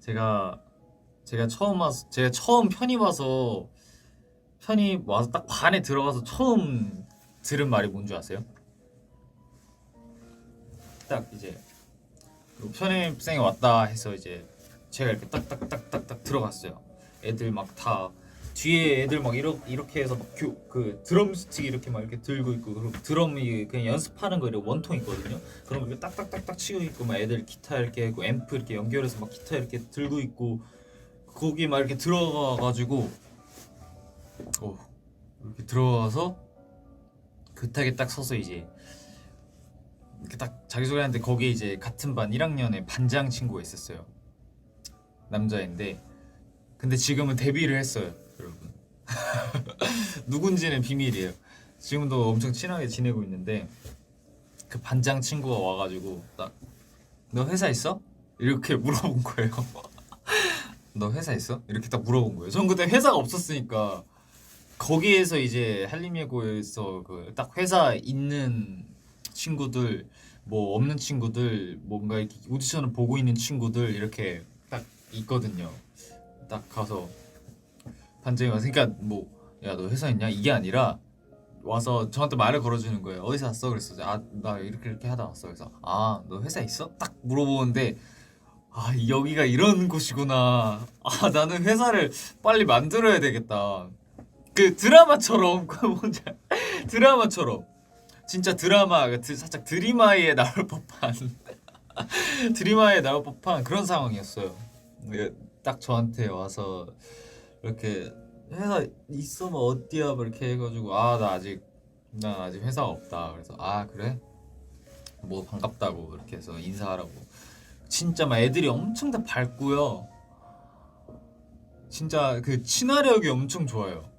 제가 제가 처음 와서 제가 처음 편입 와서 편입 와서 딱 반에 들어가서 처음 들은 말이 뭔지 아세요? 딱 이제 편입생이 왔다 해서 이제 제가 이렇게 딱딱딱딱딱 들어갔어요. 애들 막 다 뒤에 애들 막 이렇게 이렇게 해서 막그 드럼 스틱 이렇게 막 이렇게 들고 있고 그리고 드럼이 그냥 연습하는 거 이렇게 원통 있거든요. 그럼 이렇게 딱딱딱딱 치고 있고 막 애들 기타 이렇게 하고 앰프 이렇게 연결해서 막 기타 이렇게 들고 있고 거기 막 이렇게 들어가 가지고 어 이렇게 들어가서 그타게 딱 서서 이제 이렇게 딱 자기소개하는데 거기에 이제 같은 반 1학년에 반장 친구가 있었어요. 남자인데 근데 지금은 데뷔를 했어요, 여러분. 누군지는 비밀이에요. 지금도 엄청 친하게 지내고 있는데 그 반장 친구가 와가지고 딱 너 회사 있어? 이렇게 물어본 거예요. 너 회사 있어? 이렇게 딱 물어본 거예요. 전 그때 회사가 없었으니까 거기에서 이제 한림예고에서 그 딱 회사 있는 친구들 뭐 없는 친구들 뭔가 이렇게 오디션을 보고 있는 친구들 이렇게 딱 있거든요. 딱 가서 반장이 와서 그러니까 뭐 야 너 회사 있냐 이게 아니라 와서 저한테 말을 걸어주는 거예요. 어디서 왔어? 그랬어. 아 나 이렇게 이렇게 하다 왔어. 그래서 아 너 회사 있어? 딱 물어보는데 아 여기가 이런 곳이구나. 아 나는 회사를 빨리 만들어야 되겠다. 그 드라마처럼 그 뭔지 알- 드라마처럼 진짜 드라마 살짝 드리마이에 나올 법한 드리마이에 나올 법한 그런 상황이었어요. 네, 딱 저한테 와서 이렇게 회사 뭐 어디야? 뭐 이렇게 해가지고 아 나 아직 난 아직 회사가 없다. 그래서 아 그래? 뭐 반갑다고 이렇게 해서 인사하라고. 진짜 막 애들이 엄청 다 밝고요. 진짜 그 친화력이 엄청 좋아요